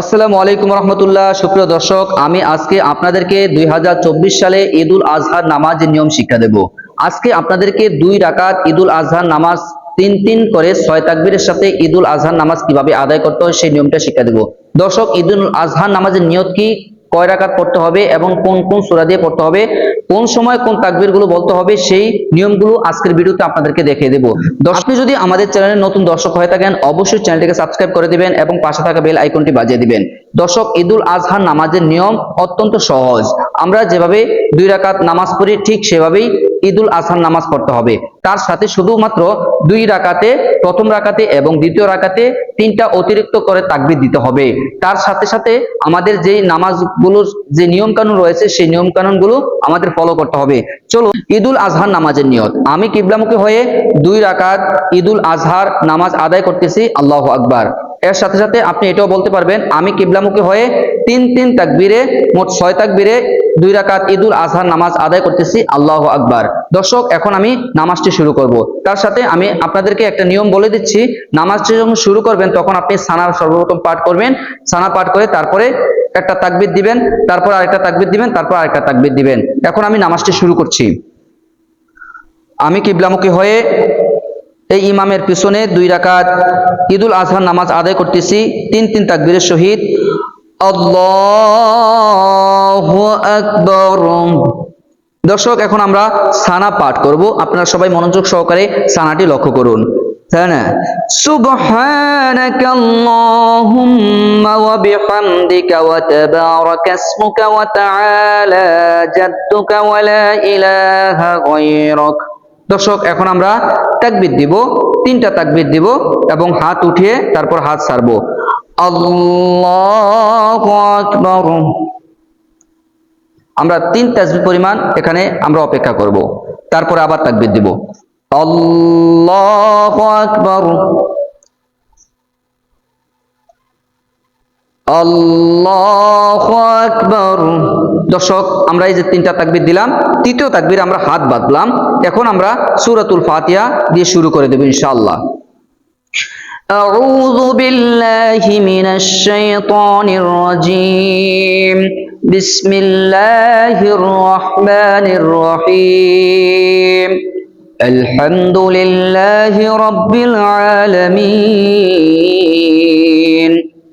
আসসালামু আলাইকুম রহমতুল্লাহ, সুপ্রিয় দর্শক, আমি আজকে আপনাদেরকে দুই হাজার চব্বিশ সালে ঈদুল আজহার নামাজের নিয়ম শিক্ষা দেব। আজকে আপনাদেরকে দুই রাকাত ঈদুল আজহার নামাজ, তিন তিন করে ছয় তাকবীরের সাথে ঈদুল আজহার নামাজ কীভাবে আদায় করতে হয় সেই নিয়মটা শিক্ষা দেব। দর্শক, ঈদুল আজহার নামাজের নিয়ত কি? কয় রাকাত পড়তে হবে এবং কোন কোন সূরা দিয়ে পড়তে হবে, কোন সময় কোন তাকবীরগুলো বলতে হবে, সেই নিয়মগুলো আজকের ভিডিওতে আপনাদেরকে দেখিয়ে দেব। দর্শক যদি আমাদের চ্যানেলে নতুন দর্শক হয়ে থাকেন, অবশ্যই চ্যানেলটিকে সাবস্ক্রাইব করে দিবেন এবং পাশে থাকা বেল আইকনটি বাজিয়ে দিবেন। দর্শক, ঈদুল আজহার নামাজের নিয়ম অত্যন্ত সহজ। আমরা যেভাবে দুই রাকাত নামাজ পড়ি, ঠিক সেভাবেই ঈদুল আজহার নামাজ পড়তে হবে। তার সাথে শুধুমাত্র দুই রাকাতে, প্রথম রাকাতে এবং দ্বিতীয় রাকাতে তিনটা অতিরিক্ত করে তাকবির দিতে হবে। তার সাথে সাথে আমাদের যে নামাজগুলোর যে নিয়ম কানুন রয়েছে, সেই নিয়ম কানুনগুলো আমাদের ফলো করতে হবে। চলো ঈদুল আজহার নামাজের নিয়ত। আমি কিবলামুখী হয়ে দুই রাকাত ঈদুল আজহার নামাজ আদায় করতেছি, আল্লাহ আকবার। এর সাথে সাথে আপনি এটাও বলতে পারবেন, আমি কিবলামুখী হয়ে তিন তিন তাকবীরে, মোট ছয় তাকবীরে দুই রাকাত ঈদুল আজহার নামাজ আদায় করতেছি, আল্লাহ আকবার। দর্শক, এখন আমি নামাজটি শুরু করব। তার সাথে আমি আপনাদেরকে একটা নিয়ম বলে দিচ্ছি নামাজটি যখন শুরু করবেন, তখন আপনি সানার সর্বপ্রথম পাঠ করবেন, সানা পাঠ করে তারপরে একটা তাকবির দিবেন, তারপর আরেকটা তাকবির দিবেন, তারপর আরেকটা তাকবির দিবেন। এখন আমি নামাজটি শুরু করছি। আমি কিবলামুখী হয়ে এই ইমামের পিছনে দুই রাকাত ঈদুল আজহার নামাজ আদায় করতেছি, তিন তিন তাকবীরের সহিত আকবার। দর্শক, এখন আমরা সানা পাঠ করব। আপনারা সবাই মনোযোগ সহকারে সানাটি লক্ষ্য করুন। তাই না? সুবহানাকা আল্লাহুম্মা ওয়া বিহামদিকা ওয়া তাবারাকা ইসমুকা ওয়া দর্শক, এখন আমরা তাকবির দিব, তিনটা তাকবির দিব এবং হাত উঠিয়ে তারপর হাত সারব। আমরা তিন তাসবি পরিমাণ এখানে আমরা অপেক্ষা করব। তারপরে আবার তাকবির দিব। আল্লাহু আকবার। আল্লাহু আকবার দর্শক আমরা এই যে তিনটা তাকবীর দিলাম তৃতীয় তাকবীর আমরা হাত বাঁধলাম এখন আমরা সূরাতুল ফাতিহা দিয়ে শুরু করে দেব ইনশাআল্লাহ أعوذ بالله من الشيطان الرجيم بسم الله الرحمن الرحيم الحمد لله رب العالمين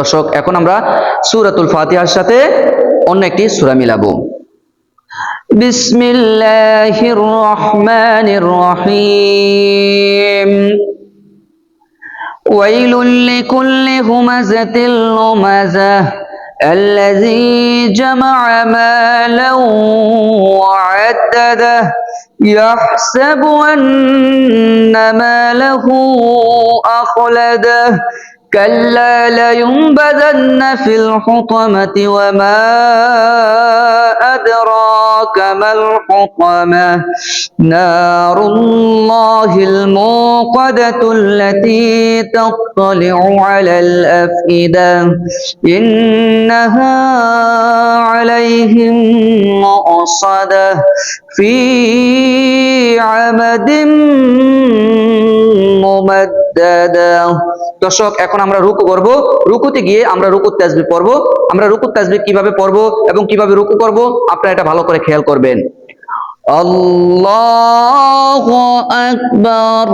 দর্শক এখন আমরা সূরাতুল ফাতিহার সাথে অন্য একটি সূরা মিলাবো বিসমিল্লাহির রহমানির রহিম ويل لكل همزة لمزة الذي جمع مالا وعدده يحسب أن ماله أخلده كلا لينبذن في الحطمة وما أدراك ما الحطمة نار الله الموقدة التي تطلع على الأفئدة إنها عليهم مؤصدة في عمد ممددة দর্শক, এখন আমরা রুকু করব। রুকুতে গিয়ে আমরা রুকুর তাসবিহ পড়ব। আমরা রুকুর তাসবিহ কীভাবে পড়ব এবং কীভাবে রুকু করব, আপনারা এটা ভালো করে খেয়াল করবেন। আল্লাহু আকবার।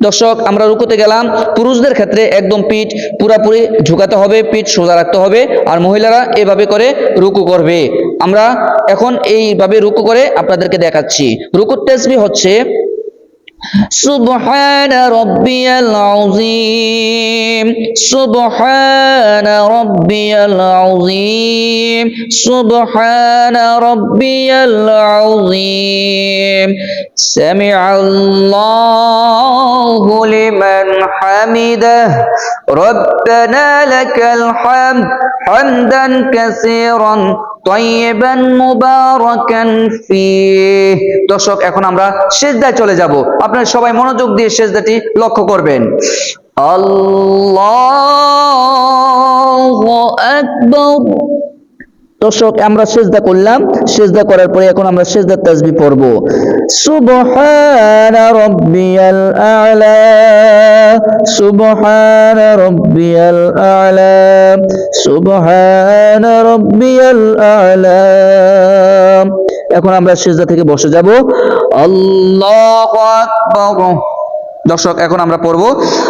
দর্শক, আমরা রুকুতে গেলাম। পুরুষদের ক্ষেত্রে একদম পিঠ পুরাপুরি ঝুঁকাতে হবে, পিঠ সোজা রাখতে হবে আর মহিলারা এভাবে করে রুকু করবে। আমরা এখন এইভাবে রুকু করে আপনাদেরকে দেখাচ্ছি। রুকুর তাসবিহ হচ্ছে سبحان ربي العظيم. سبحان ربي العظيم. سبحان ربي العظيم. سمع الله لمن حمده. ربنا لك الحمد حمدا كثيرا দর্শক এখন আমরা সেজদায় চলে যাব। আপনারা সবাই মনোযোগ দিয়ে সেজদাটি লক্ষ্য করবেন। আল্লাহ দর্শক, আমরা সেজদা করলাম। সেজদা করার পরে এখন আমরা সেজদার তাসবিহ পড়ব। সুবহান রাব্বিয়াল আ'লা, সুবহান রাব্বিয়াল আ'লা, সুবহান রাব্বিয়াল আ'লা। এখন আমরা সেজদা থেকে বসে যাব। আল্লাহু আকবার। দর্শক, এখন আমরা পড়ব।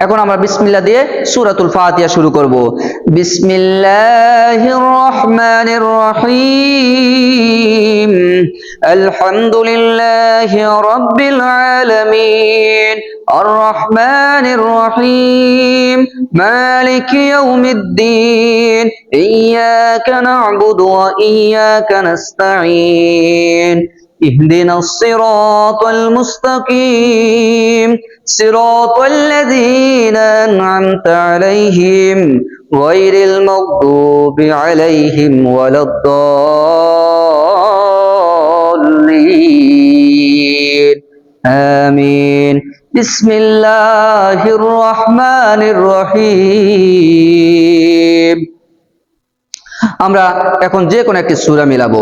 এখন আমরা বিসমিল্লাহ দিয়ে সুরাতুল ফাতিহা শুরু করব বিসমিল্লাহির রহমানির রহিম আলহামদুলিল্লাহি রাব্বিল আলামিন আর রহমানির রহিম মালিক ইয়াউমিদ্দিন ইয়াকা না'বুদু ওয়া ইয়াকা নাস্তাঈন اهدنا الصراط المستقيم صراط الذين أنعمت عليهم غير المغضوب عليهم ولا الضالين آمين بسم الله الرحمن الرحيم আমরা এখন যে কোনো একটি সূরা মিলাবো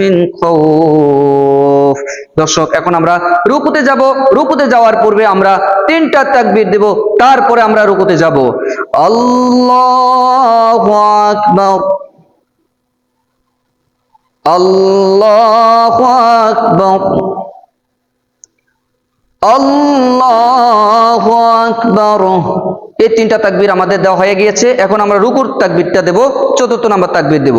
মিন খৌফ দর্শক, এখন আমরা রুকুতে যাব। রুকুতে যাওয়ার পূর্বে আমরা তিনটা তাকবীর দেব, তারপরে আমরা রুকুতে যাব। আল্লাহু আকবার। আল্লাহু আকবার। আল্লাহু আকবার। এই তিনটা তাকবীর আমাদের দেওয়া হয়ে গিয়েছে। এখন আমরা রুকুর তাকবীরটা দেব, চতুর্থ নাম্বার তাকবীর দেব।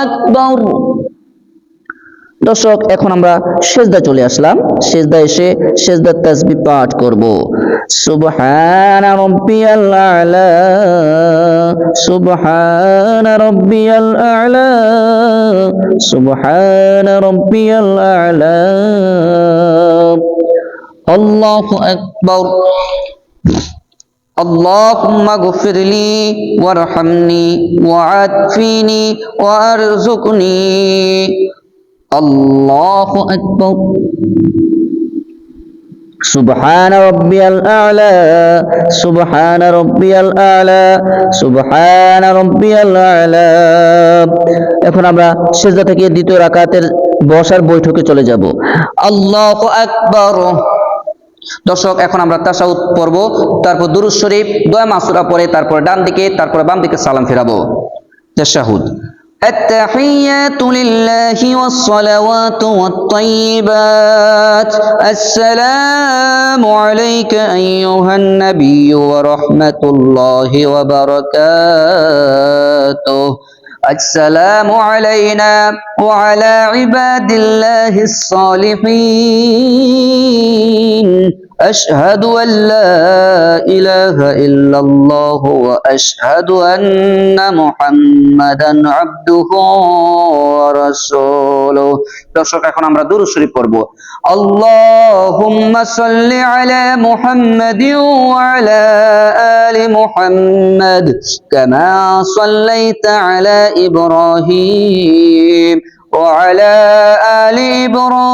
আকবর। দর্শক, এখন আমরা সেজদা চলে আসলাম। সেজদা এসে সেজদা তাসবি পাঠ করব। সুবহান রাব্বিয়াল আলা, সুবহান রাব্বিয়াল আলা, সুবহান রাব্বিয়াল আলা। আল্লাহু আকবার। اللهم اغفر لي وارحمني وعافني وارزقني الله أكبر سبحان ربي الأعلى سبحان ربي الأعلى سبحان ربي الأعلى এখন আমরা সেজদা থেকে দ্বিতীয় রাকাতের বসার বৈঠকে চলে যাব আল্লাহু আকবার দর্শক এখন আমরা তাশাহুদ পড়ব তারপর দুরূদ শরীফ দোয়া মাসুরা পড়ে তারপর ডান দিকে তারপর বাম দিকে সালাম ফেরাবো তাশাহুদ التحيات لله والصلوات والطيبات السلام عليك أيها النبي ورحمة الله وبركاته السلام علينا وعلى عباد الله الصالحين. أشهد أن لا إله إلا الله وأشهد أن محمدا عبده ورسوله দর্শক এখন আমরা দুরূদ শরীফ পড়ব আল্লাহুম্মা সাল্লি আলা মুহাম্মাদিন ওয়া আলা আলি মুহাম্মাদ কামা সাল্লাইতা আলা ইব্রাহিম وعلى آل إبراهيم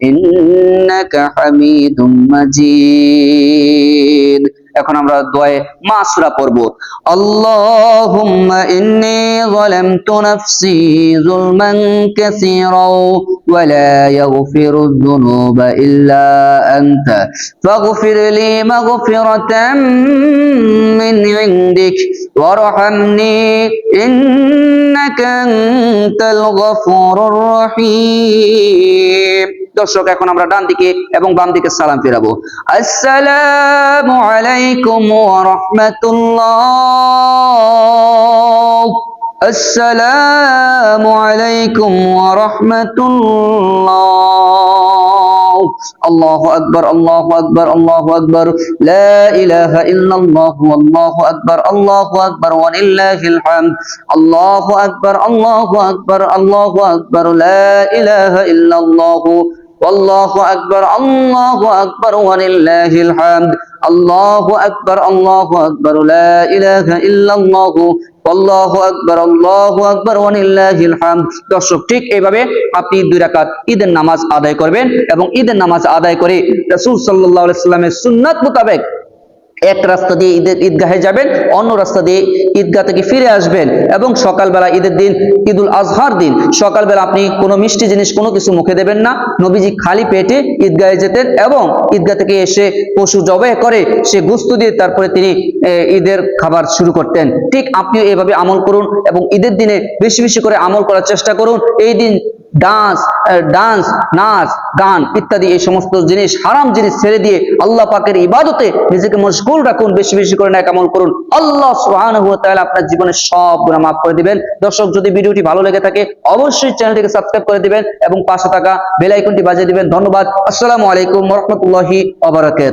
ইন্নাকা হামিদুম মাজিদ। এখন আমরা দোয়ে মা সূরা পড়ব। আল্লাহুম্মা ইন্নী যালামতু নাফসি যুলমান কাসীরা ওয়া লা ইয়াগফিরু যুনুবা ইল্লা আনতা। ফাগফির লি মাগফিরাতাম মিন ইনদিক ওয়ারহামনি ইন্নাকা আনতাল গফুরুর রহিম। দর্শক, এখন আমরা ডান দিকে এবং বাম দিকে সালাম ফেরাবো। আসসালামু আলাইকুম ওয়া রাহমাতুল্লাহ। আসসালামু আলাইকুম ওয়া রাহমাতুল্লাহ। আল্লাহু আকবার আল্লাহু আকবার আল্লাহু আকবার। লা ইলাহা ইল্লাল্লাহ, আল্লাহু আকবার আল্লাহু আকবার, ওয়া লিল্লাহিল হামদ। আল্লাহু আকবার আল্লাহু আকবার আল্লাহু আকবার। লা ইলাহা ইল্লাল্লাহ। والله أكبر الله أكبر ولله الحمد الله أكبر الله أكبر لا إله إلا الله والله أكبر الله أكبر ولله الحمد দর্শক ঠিক এইভাবে আপনি দুই রাকাত ঈদের নামাজ আদায় করবেন এবং ঈদের নামাজ আদায় করে রাসূল সাল্লাল্লাহু আলাইহি সাল্লামের সুন্নাত মোতাবেক এক রাস্তা দিয়ে ঈদের ঈদগাহে যাবেন, অন্য রাস্তা দিয়ে ঈদগাহ থেকে ফিরে আসবেন এবং সকালবেলা ঈদের দিন, ঈদুল আজহার দিন, সকালবেলা আপনি কোনো মিষ্টি জিনিস, কোনো কিছু মুখে দেবেন না। নবীজি খালি পেটে ঈদগাহে যেতেন এবং ঈদগাহ থেকে এসে পশু জবাই করে, সে গুস্ত দিয়ে তারপরে তিনি ঈদের খাবার শুরু করতেন। ঠিক আপনিও এভাবে আমল করুন এবং ঈদের দিনে বেশি বেশি করে আমল করার চেষ্টা করুন। এই দিন ডান্স ডান্স, নাচ, গান ইত্যাদি এই সমস্ত জিনিস, হারাম জিনিস ছেড়ে দিয়ে আল্লাহ পাকের ইবাদতে নিজেকে মশগুল রাখুন, বেশি বেশি করে ন্যাক আমল করুন। আল্লাহ তাআলা আপনার জীবনের সব গুনাহ মাফ করে দিবেন। দর্শক, যদি ভিডিওটি ভালো লেগে থাকে, অবশ্যই চ্যানেলটিকে সাবস্ক্রাইব করে দিবেন এবং পাশে থাকা বেল আইকনটি বাজিয়ে দিবেন। ধন্যবাদ। আসসালামু আলাইকুম রাহমাতুল্লাহি ওয়া বারাকাতুহু।